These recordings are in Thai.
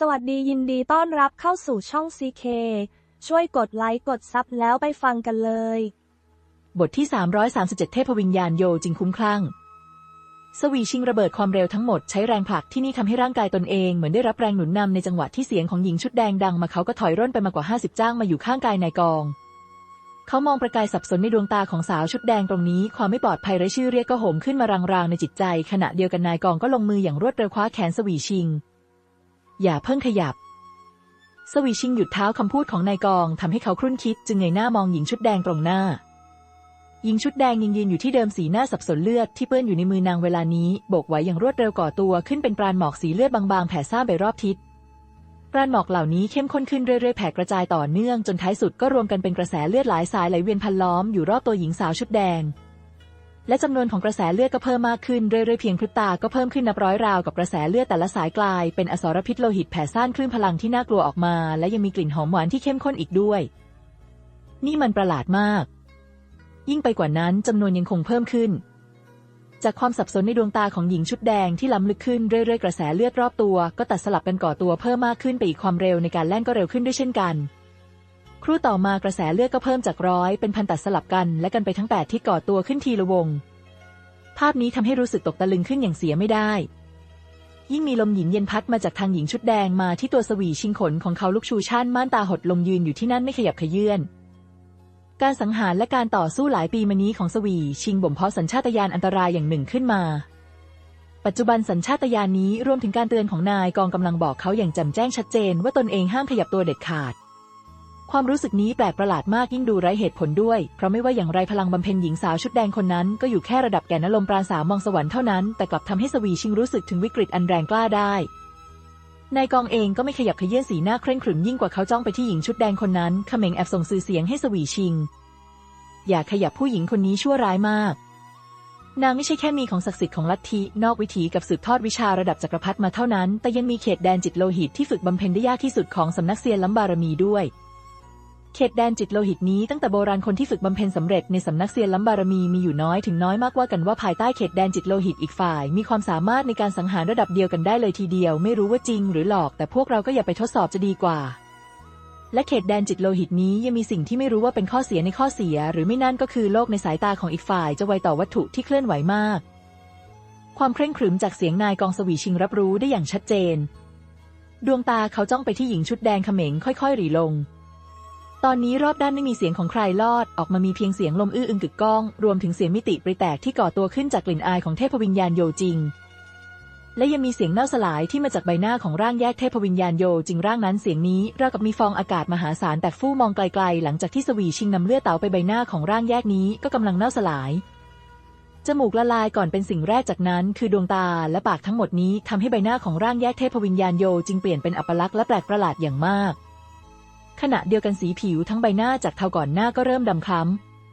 สวัสดียินดีต้อนรับเข้าสู่ช่อง CK ช่วยกดไลค์กดซับแล้วไปฟังกันเลย บทที่ 337 เทพวิญญาณโยจึงคุ้มคลั่ง สวีชิงระเบิดความเร็วทั้งหมดใช้แรงผลักที่นี่ทำให้ร่างกายตนเองเหมือนได้รับแรงหนุนนำในจังหวะที่เสียงของหญิงชุดแดงดังมาเขาก็ถอยร่นไปมากว่า 50 จ้างมาอยู่ข้างกายนายกอง เขามองประกายสับสนในดวงตาของสาวชุดแดงตรงนี้ ความไม่ปลอดภัยไร้ชื่อเรียกก็โหมขึ้นมารางๆในจิตใจ ขณะเดียวกันนายกองก็ลงมืออย่างรวดเร็วคว้าแขนสวีชิง อย่าเพิ่งขยับ สวีชิงหยุดเท้าคำพูดของนายกองทำให้เขาครุ่นคิดจึงเงยหน้ามองหญิงชุดแดงตรงหน้า หญิงชุดแดงยังยืนอยู่ที่เดิมสีหน้าสับสนเลือดที่เปื้อนอยู่ในมือนางเวลานี้โบกไว้อย่างรวดเร็วก่อตัวขึ้นเป็นปราณหมอกสีเลือดบางๆแผ่ซ่านไปรอบทิศปราณหมอกเหล่านี้เข้มข้นขึ้นเรื่อยๆแผ่กระจายต่อเนื่องจนท้ายสุดก็รวมกันเป็นกระแสเลือดหลายสายไหลเวียนพันล้อมอยู่รอบตัวหญิงสาวชุดแดง และจำนวนของกระแสเลือดก็เพิ่มมากขึ้นเรื่อยๆเพียงพริบตาก็เพิ่มขึ้นนับร้อยราวกับกระแสเลือดแต่ละสายกลาย เป็นอสรพิษโลหิตแผ่ซ่านคลื่นพลังที่น่ากลัวออกมา และยังมีกลิ่นหอมหวานที่เข้มข้นอีกด้วย นี่มันประหลาดมาก ยิ่งไปกว่านั้นจำนวนยังคงเพิ่มขึ้น จากความสับสนในดวงตาของหญิงชุดแดงที่ล้ำลึกขึ้นเรื่อยๆกระแสเลือดรอบตัว ก็ตัดสลับกันก่อตัวเพิ่มมากขึ้นไปอีกความเร็วในการแล่นก็เร็วขึ้นด้วยเช่นกัน ครู่ต่อมากระแสเลือดก็เพิ่มจากร้อยเป็นพันตัดสลับกันและกันไปทั้งแปดที่ก่อตัวขึ้นทีละวง ภาพนี้ทำให้รู้สึกตกตะลึงขึ้นอย่างเสียไม่ได้ ยิ่งมีลมหยินเย็นพัดมาจากทางหญิงชุดแดงมาที่ตัวสวีชิงขนของเขาลุกชูชั่นม่านตาหดลงยืนอยู่ที่นั่นไม่ขยับเขยื่อนการสังหารและการต่อสู้หลายปีมานี้ของสวีชิงบ่มเพาะสัญชาตญาณอันตรายอย่างหนึ่งขึ้นมา ปัจจุบันสัญชาตญาณนี้รวมถึงการเตือนของนายกองกำลังบอกเขาอย่างแจ่มแจ้งชัดเจนว่าตนเองห้ามขยับตัวเด็ดขาด ความรู้สึกนี้แปลกประหลาดมากยิ่งดูไร้เหตุผลด้วย เพราะไม่ว่าอย่างไรพลังบำเพ็ญหญิงสาวชุดแดงคนนั้นก็อยู่แค่ระดับแก่นลมปราณสาวมองสวรรค์เท่านั้น แต่กลับทำให้สวีชิงรู้สึกถึงวิกฤตอันแรงกล้าได้ นายกองเองก็ไม่ขยับเขยื่อนสีหน้าเคร่งขรึมยิ่งกว่าเขาจ้องไปที่หญิงชุดแดงคนนั้นเขม่งแอบส่งสื่อเสียงให้สวีชิง อย่าขยับผู้หญิงคนนี้ชั่วร้ายมาก นางไม่ใช่แค่มีของศักดิ์สิทธิ์ของลัทธินอกวิถีกับสืบทอดวิชาระดับจักรพรรดิมาเท่านั้น แต่ยังมีเขตแดนจิตโลหิตที่ฝึกบำเพ็ญได้ยากที่สุดของสำนักเซียนล้ำบารมีด้วย เขตแดนจิตโลหิตนี้ตั้งแต่โบราณคนที่ฝึกบำเพ็ญสำเร็จในสำนักเซียนล้ำบารมีมีอยู่น้อยถึงน้อยมากว่ากันว่าภายใต้เขตแดนจิตโลหิตอีกฝ่าย มีความสามารถในการสังหารระดับเดียวกันได้เลยทีเดียว ไม่รู้ว่าจริงหรือหลอกแต่พวกเราก็อย่าไปทดสอบจะดีกว่า และเขตแดนจิตโลหิตนี้ยังมีสิ่งที่ไม่รู้ว่าเป็นข้อเสียในข้อเสีย หรือไม่นั่นก็คือโลกในสายตาของอีกฝ่ายจะไวต่อวัตถุที่เคลื่อนไหวมาก ความเคร่งขรึมจากเสียงนายกองสวีชิงรับรู้ได้อย่างชัดเจน ดวงตาเขาจ้องไปที่หญิงชุดแดงเขม็งค่อยๆหรีลง ตอนนี้รอบด้านไม่มีเสียงของใครลอด ออกมามีเพียงเสียงลมอื้ออึงกึกก้อง รวมถึงเสียงมิติปริแตกที่ก่อตัวขึ้นจากกลิ่นอายของเทพวิญญาณโยจริง และยังมีเสียงเน่าสลายที่มาจากใบหน้าของร่างแยกเทพวิญญาณโยจริงร่างนั้นเสียงนี้ราวกับมีฟองอากาศมหาศาลแตกฟู่มองไกลๆ หลังจากที่สวีชิงนำเลือดเต๋าไปใบหน้าของร่างแยกนี้ก็กำลังเน่าสลายจมูกละลายก่อนเป็นสิ่งแรกจากนั้น คือดวงตาและปากทั้งหมดนี้ทำให้ใบหน้าของร่างแยกเทพวิญญาณโยจึงเปลี่ยนเป็นอัปลักษณ์และแปลกประหลาดอย่างมาก ขณะเดียวกันสีผิวทั้งใบหน้าจากเทาก่อนหน้าก็เริ่มดำคล้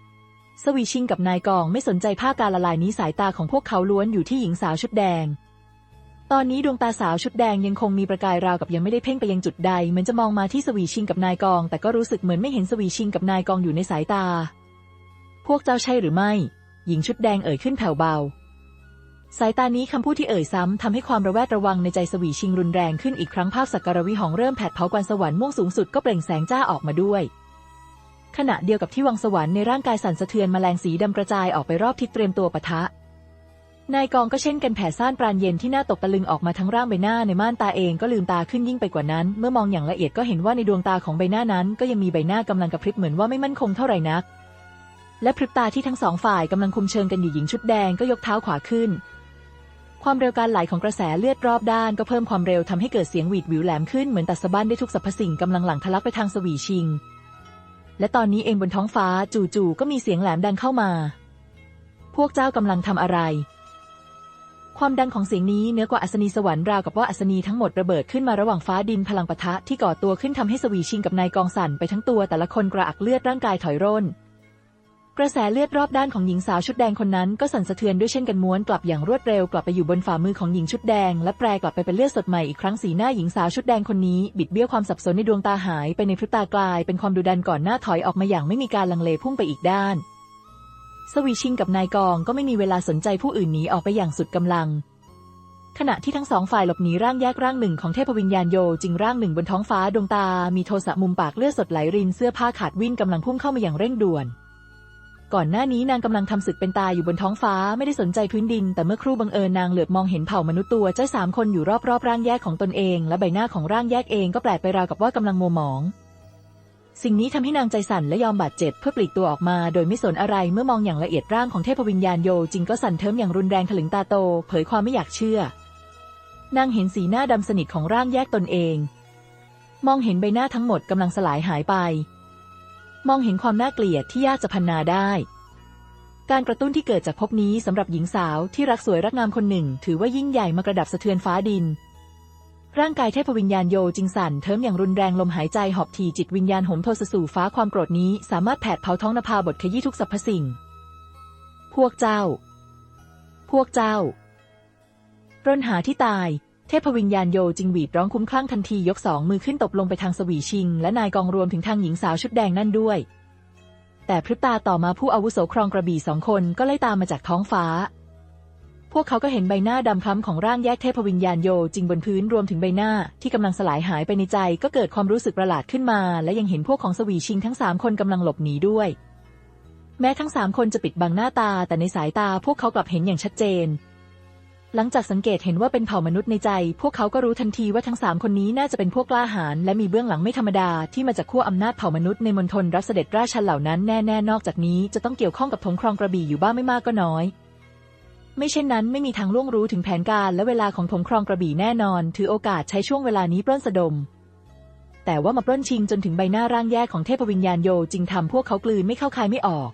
ำสวีชิงกับนายกองไม่สนใจภาพการละลายนี้สายตาของพวกเขาล้วนอยู่ที่หญิงสาวชุดแดง ตอนนี้ดวงตาสาวชุดแดงยังคงมีประกายราวกับยังไม่ได้เพ่งไปยังจุดใดเหมือนจะมองมาที่สวีชิงกับนายกอง แต่ก็รู้สึกเหมือนไม่เห็นสวีชิงกับนายกองอยู่ในสายตา พวกเจ้าใช่หรือไม่ หญิงชุดแดงเอ่ยขึ้นแผ่วเบา สายตานี้คำพูดที่เอ่ยซ้ำทำให้ความระแวดระวังในใจสวีชิงรุนแรงขึ้นอีกครั้งภาพสักการวิหองเริ่มแผดเผากวนสวรรค์ม่วงสูงสุดก็เปล่งแสงจ้าออกมาด้วย ขณะเดียวกับที่วังสวรรค์ในร่างกายสั่นสะเทือนมแมลงสีดำกระจายออกไปรอบทิศเตรียมตัวปะทะ นายกองก็เช่นกันแผ่ซ่านปราณเย็นที่หน่าตกตะลึงออกมาทั้งร่างใบหน้าในม่านตาเองก็ลืมตาขึ้นยิ่งไปกว่านั้น เมื่อมองอย่างละเอียดก็เห็นว่าในดวงตาของใบหน้านั้นก็ยังมีใบหน้ากำลังกระพริบเหมือนว่าไม่มั่นคงเท่าไหร่นัก และพริบตาที่ทั้งสองฝ่ายกำลังคุมเชิงกันอยู่หญิงชุดแดงก็ยกเท้าขวาขึ้น ความเร็วการไหลของกระแสเลือดรอบด้านก็เพิ่มความเร็วทำให้เกิดเสียงหวีดวิวแหลมขึ้นเหมือนตัดสะบั้นได้ทุกสรรพสิ่งกำลังหลั่งทะลักไปทางสวีชิง และตอนนี้เองบนท้องฟ้าจู่ๆก็มีเสียงแหลมดังเข้ามา พวกเจ้ากำลังทำอะไร ความดังของเสียงนี้เหนือกว่าอัศนีสวรรค์ราวกับว่าอัศนีทั้งหมดระเบิดขึ้นมาระหว่างฟ้าดินพลังปะทะที่ก่อตัวขึ้นทำให้สวีชิงกับนายกองสันไปทั้งตัวแต่ละคนกระอักเลือดร่างกายถอยร่น กระแสเลือดรอบด้านของหญิงสาวชุดแดงคนนั้นก็สั่นสะเทือนด้วยเช่นกันม้วนกลับอย่างรวดเร็วกลับไปอยู่บนฝ่ามือของหญิงชุดแดงและแปรกลับไปเป็นเลือดสดใหม่อีกครั้งสีหน้าหญิงสาวชุดแดงคนนี้บิดเบี้ยวความสับสนในดวงตาหายไปในพริบตากลายเป็นความดุดันก่อนหน้าถอยออกมาอย่างไม่มีการลังเลพุ่งไปอีกด้านสวีชิงกับนายกองก็ไม่มีเวลาสนใจผู้อื่นหนีออกไปอย่างสุดกำลัง ขณะที่ทั้งสองฝ่ายหลบหนีร่างแยกร่างหนึ่งของเทพวิญญาณโยจริงร่างหนึ่งบนท้องฟ้าดวงตา มีโทสะมุมปากเลือดสดไหลรินเสื้อผ้าขาดวิ่นกำลังพุ่งเข้ามาอย่างเร่งด่วน ก่อนหน้านี้นางกำลังทำศึกเป็นตายอยู่บนท้องฟ้าไม่ได้สนใจพื้นดิน แต่เมื่อครู่บังเอิญนางเหลือบมองเห็นเผ่ามนุษย์ตัวเจ้าสามคนอยู่รอบๆ ร่างแยกของตนเอง และใบหน้าของร่างแยกเองก็แปลกไปราวกับว่ากำลังมัวหมอง สิ่งนี้ทำให้นางใจสั่นและยอมบาดเจ็บเพื่อปลีกตัวออกมา โดยไม่สนอะไรเมื่อมองอย่างละเอียดร่างของเทพวิญญาณโยจริงก็สั่นเทิมอย่างรุนแรงถลึงตาโต เผยความไม่อยากเชื่อนางเห็นสีหน้าดำสนิทของร่างแยกตนเอง มองเห็นใบหน้าทั้งหมดกำลังสลายหายไป มองเห็นความน่าเกลียดที่ยากจะพรรณนาได้ การกระตุ้นที่เกิดจากภพนี้สำหรับหญิงสาวที่รักสวยรักงามคนหนึ่ง ถือว่ายิ่งใหญ่มากระดับสะเทือนฟ้าดิน ร่างกายเทพวิญญาณโยจึงสั่นเทิมอย่างรุนแรงลมหายใจหอบทีจิตวิญญาณโหมโทสสู่ฟ้าความโกรธนี้ สามารถแผดเผาท้องนภาบทขยี้ทุกสรรพสิ่ง พวกเจ้า พวกเจ้า ร่นหาที่ตาย ทพวิญญาณโยจึงหวีดร้องคุ้มคลั่งทันทียกสองมือขึ้นตบลงไปทางสวีชิง และนายกองรวมถึงทางหญิงสาวชุดแดงนั่นด้วย แต่พริบตาต่อมาผู้อาวุโสครองกระบี่สองคนก็ไล่ตามมาจากท้องฟ้า พวกเขาก็เห็นใบหน้าดำคล้ำของร่างแยกเทพวิญญาณโยจิงบนพื้นรวมถึงใบหน้าที่กำลังสลายหายไปในใจก็เกิดความรู้สึกประหลาดขึ้นมา และยังเห็นพวกของสวีชิงทั้งสามคนกำลังหลบหนีด้วย แม้ทั้งสามคนจะปิดบังหน้าตาแต่ในสายตาพวกเขากลับเห็นอย่างชัดเจน หลังจากสังเกตเห็นว่าเป็นเผ่ามนุษย์ในใจ พวกเขาก็รู้ทันทีว่าทั้งสามคนนี้น่าจะเป็นพวกกล้าหาญและมีเบื้องหลังไม่ธรรมดาที่มาจากขั้วอำนาจเผ่ามนุษย์ในมณฑลรัฐเสด็จราชันเหล่านั้นแน่ๆนอกจากนี้จะต้องเกี่ยวข้องกับธงครองกระบี่อยู่บ้างไม่มากก็น้อย ไม่เช่นนั้นไม่มีทางล่วงรู้ถึงแผนการและเวลาของธงครองกระบี่แน่นอน ถือโอกาสใช้ช่วงเวลานี้ปล้นสะดม แต่ว่ามาปล้นชิงจนถึงใบหน้าร่างแยกของเทพวิญญาณโยจึงทำพวกเขากลืนไม่เข้าคายไม่ออก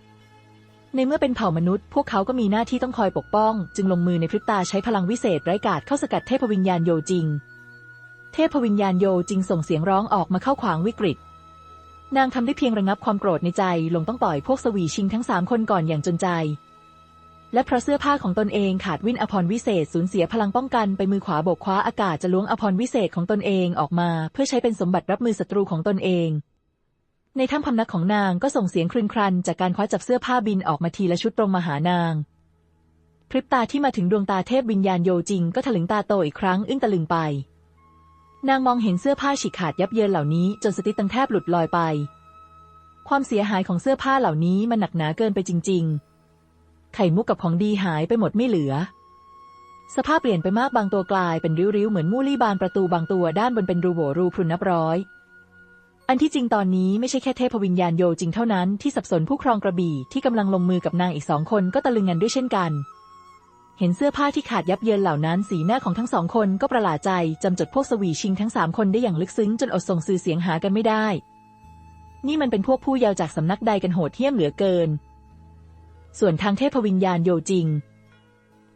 ในเมื่อเป็นเผ่ามนุษย์ พวกเขาก็มีหน้าที่ต้องคอยปกป้อง จึงลงมือในพริบตาใช้พลังวิเศษไร้กาจเข้าสกัดเทพวิญญาณโยจริง เทพวิญญาณโยจึงส่งเสียงร้องออกมาเข้าขวางวิกฤต นางทำได้เพียงระงับความโกรธในใจลงต้องปล่อยพวกสวีชิงทั้งสามคนก่อนอย่างจนใจ และเพราะเสื้อผ้าของตนเองขาดวินอภรวิเศษสูญเสียพลังป้องกันไปมือขวาบกคว้าอากาศจะล้วงอภรวิเศษของตนเองออกมา เพื่อใช้เป็นสมบัติรับมือศัตรูของตนเอง ในถ้ำพำนักของนางก็ส่งเสียงครึนครันจากการคว้าจับเสื้อผ้าบินออกมาทีละชุดตรงมาหานาง พริบตาที่มาถึงดวงตาเทพวิญญาณโยจริงก็ถลึงตาโตอีกครั้งอึ้งตะลึงไป นางมองเห็นเสื้อผ้าฉีกขาดยับเยินเหล่านี้ จนสติตังแทบหลุดลอยไป ความเสียหายของเสื้อผ้าเหล่านี้มันหนักหนาเกินไปจริง ๆ ไข่มุกกับของดีหายไปหมดไม่เหลือ สภาพเปลี่ยนไปมากบางตัวกลายเป็นริ้วๆเหมือนมูลี่บานประตูบางตัวด้านบนเป็นรูโหว่รูพรุนนับร้อย อันที่จริงตอนนี้ไม่ใช่แค่เทพวิญญาณโยจริงเท่านั้นที่สับสนผู้ครองกระบี่ที่กำลังลงมือกับนางอีกสองคนก็ตะลึงงันด้วยเช่นกัน เห็นเสื้อผ้าที่ขาดยับเยินเหล่านั้นสีหน้าของทั้งสองคนก็ประหลาดใจจำจดพวกสวีชิงทั้งสามคนได้อย่างลึกซึ้งจนอดส่งสื่อเสียงหากันไม่ได้ นี่มันเป็นพวกผู้เยาวจากสำนักใดกันโหดเหี้ยมเหลือเกิน ส่วนทางเทพวิญญาณโยจริง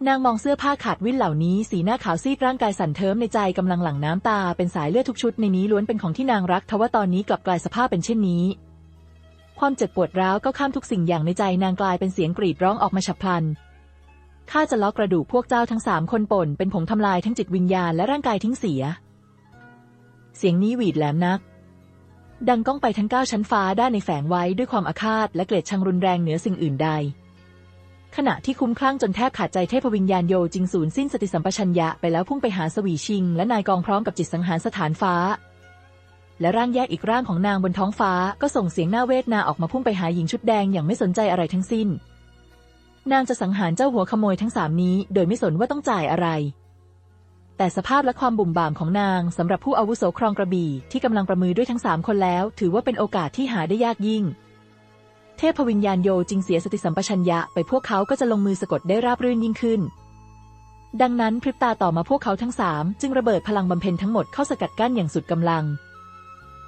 นางมองเสื้อผ้าขาดวิ่นเหล่านี้สีหน้าขาวซีดร่างกายสั่นเทิมในใจกำลังหลั่งน้ำตา เป็นสายเลือดทุกชุดในนี้ล้วนเป็นของที่นางรักทว่าตอนนี้กลับกลายสภาพเป็นเช่นนี้ ความเจ็บปวดร้าวก็ข้ามทุกสิ่งอย่างในใจนางกลายเป็นเสียงกรีดร้องออกมาฉับพลันข้าจะล้อกระดูกพวกเจ้าทั้งสามคนป่นเป็นผงทำลายทั้งจิตวิญญาณและร่างกายทิ้งเสีย เสียงนี้หวีดแหลมนัก ดังก้องไปทั้งเก้าชั้นฟ้าด้านในแฝงไว้ด้วยความอาฆาตและเกลียดชังรุนแรงเหนือสิ่งอื่นใด ขณะที่คุ้มคลั่งจนแทบขาดใจเทพวิญญาณโยจึงสูญสิ้นสติสัมปชัญญะไปแล้วพุ่งไปหาสวีชิง และนายกองพร้อมกับจิตสังหารสถานฟ้า และร่างแยกอีกร่างของนางบนท้องฟ้าก็ส่งเสียงหน้าเวทนาออกมาพุ่งไปหาหญิงชุดแดงอย่างไม่สนใจอะไรทั้งสิ้น นางจะสังหารเจ้าหัวขโมยทั้งสามนี้ โดยไม่สนว่าต้องจ่ายอะไร แต่สภาพและความบุ่มบ่ามของนางสำหรับผู้อาวุโสครองกระบี่ที่กำลังประมือด้วยทั้งสามคนแล้ว ถือว่าเป็นโอกาสที่หาได้ยากยิ่ง เทพวิญญาณโยจึงเสียสติสัมปชัญญะไปพวกเขาก็จะลงมือสะกดได้ราบรื่นยิ่งขึ้น ดังนั้นพริบตาต่อมาพวกเขาทั้งสามจึงระเบิดพลังบำเพ็ญทั้งหมดเข้าสกัดกั้นอย่างสุดกำลัง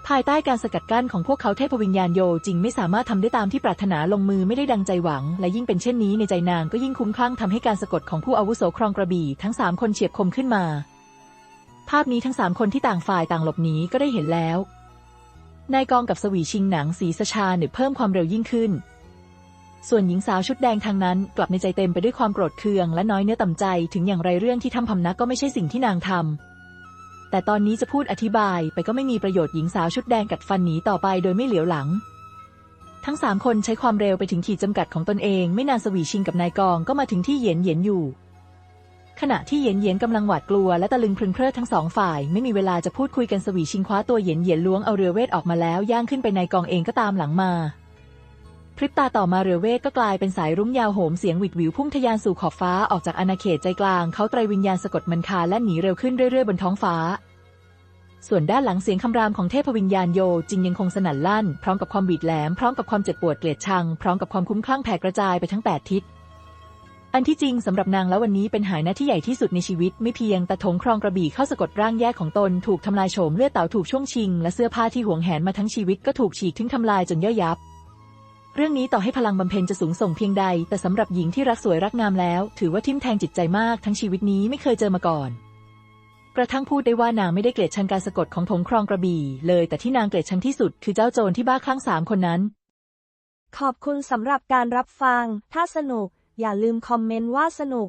ภายใต้การสกัดกั้นของพวกเขาเทพวิญญาณโยจึงไม่สามารถทำได้ตามที่ปรารถนาลงมือไม่ได้ดังใจหวัง และยิ่งเป็นเช่นนี้ในใจนางก็ยิ่งคุ้มคลั่งทำให้การสะกดของผู้อาวุโสครองกระบี่ทั้งสามคนเฉียบคมขึ้นมา ภาพนี้ทั้งสามคนที่ต่างฝ่ายต่างหลบหนีก็ได้เห็นแล้ว นายกองกับสวีชิงหนังสีสชาหนึบเพิ่มความเร็วยิ่งขึ้น ส่วนหญิงสาวชุดแดงทางนั้น กลับในใจเต็มไปด้วยความโกรธเคืองและน้อยเนื้อต่ำใจถึงอย่างไรเรื่องที่ทำพำนักก็ไม่ใช่สิ่งที่นางทำแต่ตอนนี้จะพูดอธิบายไปก็ไม่มีประโยชน์หญิงสาวชุดแดงกัดฟันหนีต่อไปโดยไม่เหลียวหลัง ทั้งสามคนใช้ความเร็วไปถึงขีดจำกัดของตนเอง ไม่นานสวีชิงกับนายกองก็มาถึงที่เหยียนเหยียนอยู่ ขณะที่เหยียนเหยียนกำลังหวาดกลัวและตะลึงพรึงเพริดทั้งสองฝ่าย ไม่มีเวลาจะพูดคุยกันสวีชิงคว้าตัวเหยียนเหยียนล้วงเอาเรือเวทออกมาแล้วย่างขึ้นไปในกองเองก็ตามหลังมาพริบตาต่อมาเรือเวทก็กลายเป็นสายรุ้งยาวโหมเสียงหวิดหวิวพุ่งทะยานสู่ขอบฟ้าออกจากอาณาเขตใจกลางเขาไตรวิญญาณสะกดมันคาและหนีเร็วขึ้นเรื่อยๆบนท้องฟ้า ส่วนด้านหลังเสียงคำรามของเทพวิญญาณโยจริงยังคงสนั่นลั่น พร้อมกับความบีดแหลมพร้อมกับความเจ็บปวดเกลียดชัง พร้อมกับความคุ้มคลั่งแผ่กระจายไปทั้งแปดทิศ อันที่จริงสำหรับนางแล้ววันนี้เป็นหายนะที่ใหญ่ที่สุดในชีวิต ไม่เพียงแต่ถงครองกระบี่เข้าสะกดร่างแยกของตน ถูกทำลายโฉมเลือดเต่าถูกช่วงชิง และเสื้อผ้าที่หวงแหนมาทั้งชีวิตก็ถูกฉีกทิ้งทำลายจนย่อยยับ เรื่องนี้ต่อให้พลังบำเพ็ญจะสูงส่งเพียงใด แต่สำหรับหญิงที่รักสวยรักงามแล้ว ถือว่าทิ่มแทงจิตใจมากทั้งชีวิตนี้ไม่เคยเจอมาก่อน กระทั่งพูดได้ว่านางไม่ได้เกลียดชังการสะกดของถงครองกระบี่เลยแต่ที่นางเกลียดชังที่สุด คือเจ้าโจรที่บ้าคลั่งสามคนนั้น ขอบคุณสำหรับการรับฟัง ถ้าสนุก อย่าลืมคอมเมนต์ว่าสนุก